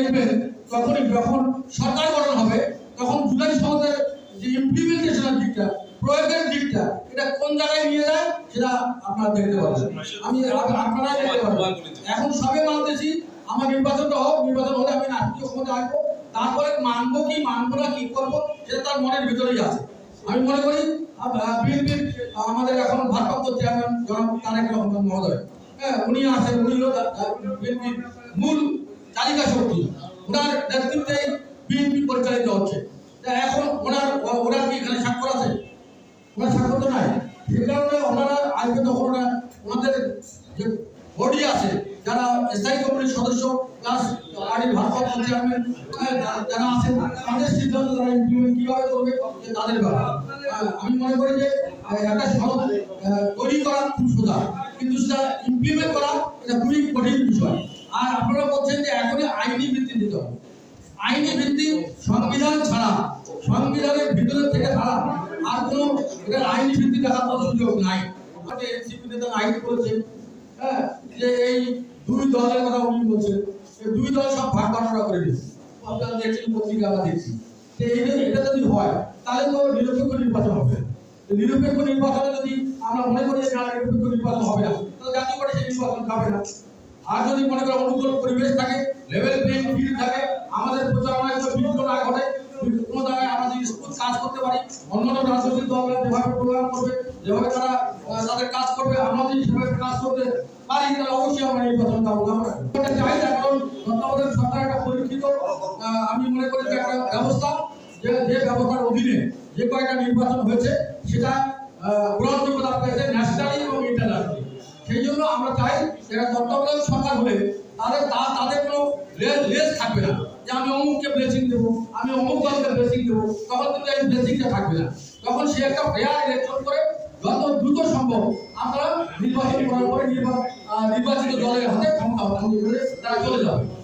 দেখবেন তখনই যখন সরকার গঠন হবে, তখন জুলাই সনদের যে ইমপ্লিমেন্টেশনের দিকটা, প্রয়োগের দিকটা, এটা কোন জায়গায় নিয়ে যায় সেটা আপনারা দেখতে পাবেন আমি আপনারাই দেখতে পাবেন এখন সবে মানতেছি, আমার নির্বাচনটা হোক, নির্বাচন হলে আমি রাষ্ট্রীয় ক্ষমতা আসব। তারপরে মানবো কি, মানবো না, কি করব, সেটা তার মনের ভিতরেই আছে। আমি মনে করি বিএনপির আমাদের এখন ভারপ্রাপ্ত চেয়ারম্যান জনাব তারেক রহমান মহোদয়। হ্যাঁ উনি আছেন উনি হলো বিএনপির মূল তালিকা শক্তি ওনার নেতৃত্বে বিএনপি পরিচালিত হচ্ছে। এখন ওনার ওনার কি এখানে স্বাক্ষর আছে? ওনার স্বাক্ষর তো নাই। সেই কারণে ওনারা আজকে তখন ওনাদের যে বডি আছে, যারা স্থায়ী কমিটির সদস্য প্লাস পার্টির ভারপ্রাপ্ত চেয়ারম্যান যারা আছেন, তাদের সিদ্ধান্ত তারা ইমপ্লিমেন্ট কীভাবে করবে তাদের আমি মনে করি যে একটা সহজ তৈরি করা খুব সোজা। কিন্তু সেটা ইমপ্লিমেন্ট করা, এটা খুবই কঠিন বিষয়। আর আপনারা বলছেন যে এখনই আইনি ভিত্তি দিতে হবে। আইনি ভিত্তি সংবিধান ছাড়া, সংবিধানের ভিতরে থেকে ছাড়া আর কোনো এটার আইনি ভিত্তি দেখার কোনো সুযোগ নাই। এনসিপি নেতা আইন করেছে হ্যাঁ যে এই দুই দলের কথা উনি বলছেন এই দুই দল সব ভাগ বাটোয়ারা করে দিয়েছে আপনারা দেখছেন পত্রিকা আমরা দেখছি। এটা যদি হয়, তাহলে তো নিরপেক্ষ নির্বাচন হবে। নিরপেক্ষ নির্বাচনে যদি আমরা মনে করি নিরপেক্ষ নির্বাচন হবে না, তাহলে জাতীয় পার্টি সেই নির্বাচন না। আর যদি মনে করো অনুকূল পরিবেশ থাকে লেভেল প্লেইং ফিল্ড থাকে, আমাদের প্রচারণায় কোনো বিঘ্ন না ঘটে। কোনো জায়গায় আমরা যদি স্কুল কাজ করতে পারি, অন্যান্য রাজনৈতিক দলরা যেভাবে প্রোগ্রাম করবে, যেভাবে তারা তাদের কাজ করবে, আমরা যদি সেভাবে কাজ করতে পারি, তাহলে অবশ্যই আমরা নির্বাচন পাবো আমরা না, কারণ তত্ত্বাবধায়ক সরকার একটা পরীক্ষিত আমি মনে করি যে একটা ব্যবস্থা, যে যে ব্যবস্থার অধীনে যে কয়েকটা নির্বাচন হয়েছে, সেটা গ্রহণযোগ্যতা পেয়েছে ন্যাশনালি এবং ইন্টারন্যাশনালি সেই জন্য আমরা চাই যারা তত্ত্বাবধায়ক সরকার হলে তাদের তাদের কোনো লেস থাকবে না। যে আমি অমুককে ব্লেসিং দেবো, আমি অমুক দলকে ব্লেসিং দেবো, তখন কিন্তু এই ব্লেসিংটা থাকবে না। তখন সে একটা ফেয়ার ইলেকশন করে যত দ্রুত সম্ভব আমরা নির্বাচন করার পরে নির্বা- নির্বাচিত দলের হাতে ক্ষমতা তারা চলে যাবে।